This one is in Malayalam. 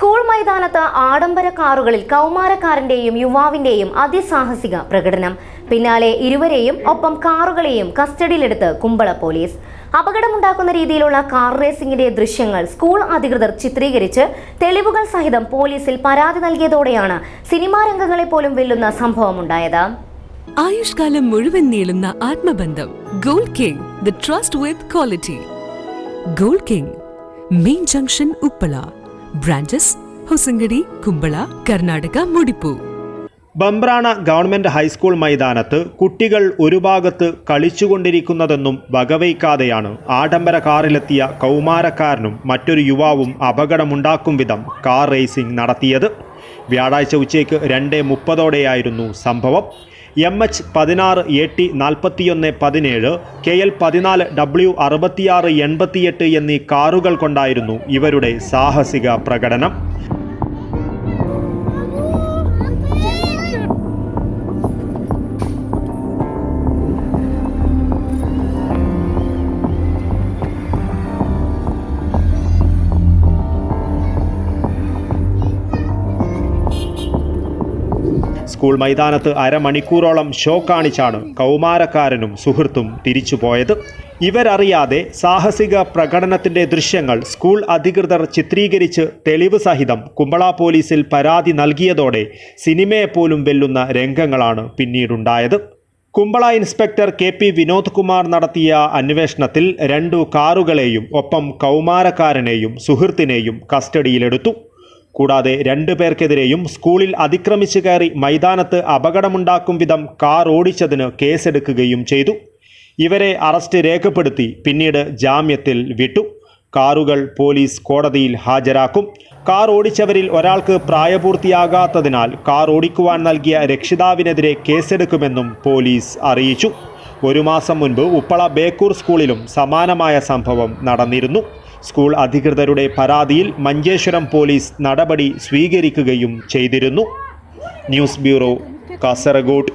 സ്കൂൾ മൈതാനത്ത് ആഡംബര കാറുകളിൽ കൗമാരക്കാരന്റെയും യുവാവിന്റെയും അതിസാഹസിക പ്രകടനം. പിന്നാലെ ഇരുവരെയും ഒപ്പം കാറുകളെയും കസ്റ്റഡിയിലെടുത്ത് കുമ്പള പോലീസ്. അപകടമുണ്ടാക്കുന്ന രീതിയിലുള്ള കാർ റേസിംഗിന്റെ ദൃശ്യങ്ങൾ സ്കൂൾ അധികൃതർ ചിത്രീകരിച്ച് തെളിവുകൾ സഹിതം പോലീസിൽ പരാതി നൽകിയതോടെയാണ് സിനിമാ രംഗങ്ങളെ പോലും വെല്ലുന്ന സംഭവമുണ്ടായത്. ആയുഷ്കാലം മുഴുവൻ നീളുന്ന ആത്മബന്ധം. Gold king the trust with quality. Gold king main junction Uppala. Branches Hosangadi Kumbla Karnataka മുടിപ്പു. Bambrana government high school മൈതാനത്ത് കുട്ടികൾ ഒരു ഭാഗത്ത് കളിച്ചുകൊണ്ടിരിക്കുന്നതെന്നും വകവയ്ക്കാതെയാണ് ആഡംബര കാറിലെത്തിയ കൗമാരക്കാരനും മറ്റൊരു യുവാവും അപകടമുണ്ടാക്കും വിധം കാർ റേസിംഗ് നടത്തിയത്. വ്യാഴാഴ്ച ഉച്ചയ്ക്ക് രണ്ട് മുപ്പതോടെയായിരുന്നു സംഭവം. എം എച്ച് പതിനാറ് എ ടി നാൽപ്പത്തിയൊന്ന് പതിനേഴ് കെ എൽ പതിനാല് ഡബ്ല്യു അറുപത്തിയാറ് എൺപത്തിയെട്ട് എന്നീ കാറുകൾ കൊണ്ടായിരുന്നു ഇവരുടെ സാഹസിക പ്രകടനം. സ്കൂൾ മൈതാനത്ത് അരമണിക്കൂറോളം ഷോ കാണിച്ചാണ് കൗമാരക്കാരനും സുഹൃത്തും തിരിച്ചുപോയത് ഇവരറിയാതെ സാഹസിക പ്രകടനത്തിന്റെ ദൃശ്യങ്ങൾ സ്കൂൾ അധികൃതർ ചിത്രീകരിച്ച് തെളിവ് സഹിതം കുമ്പള പോലീസിൽ പരാതി നൽകിയതോടെ സിനിമയെപ്പോലും വെല്ലുന്ന രംഗങ്ങളാണ് പിന്നീടുണ്ടായത്. Kumbla inspector K P Vinod Kumar നടത്തിയ അന്വേഷണത്തിൽ രണ്ടു കാറുകളെയും ഒപ്പം കൗമാരക്കാരനെയും സുഹൃത്തിനെയും കസ്റ്റഡിയിലെടുത്തു. കൂടാതെ രണ്ടു പേർക്കെതിരെയും സ്കൂളിൽ അതിക്രമിച്ചു കയറി മൈതാനത്ത് അപകടമുണ്ടാക്കും വിധം കാർ ഓടിച്ചതിന് കേസെടുക്കുകയും ചെയ്തു. ഇവരെ അറസ്റ്റ് രേഖപ്പെടുത്തി പിന്നീട് ജാമ്യത്തിൽ വിട്ടു. കാറുകൾ പോലീസ് കോടതിയിൽ ഹാജരാക്കും. കാർ ഓടിച്ചവരിൽ ഒരാൾക്ക് പ്രായപൂർത്തിയാകാത്തതിനാൽ കാർ ഓടിക്കുവാൻ നൽകിയ രക്ഷിതാവിനെതിരെ കേസെടുക്കുമെന്നും പോലീസ് അറിയിച്ചു. ഒരു മാസം മുൻപ് ഉപ്പള ബേക്കൂർ സ്കൂളിലും സമാനമായ സംഭവം നടന്നിരുന്നു. സ്കൂൾ അധികൃതരുടെ പരാതിയിൽ മഞ്ചേശ്വരം പോലീസ് നടപടി സ്വീകരിക്കുകയും ചെയ്തിരുന്നു. News bureau Kasaragod.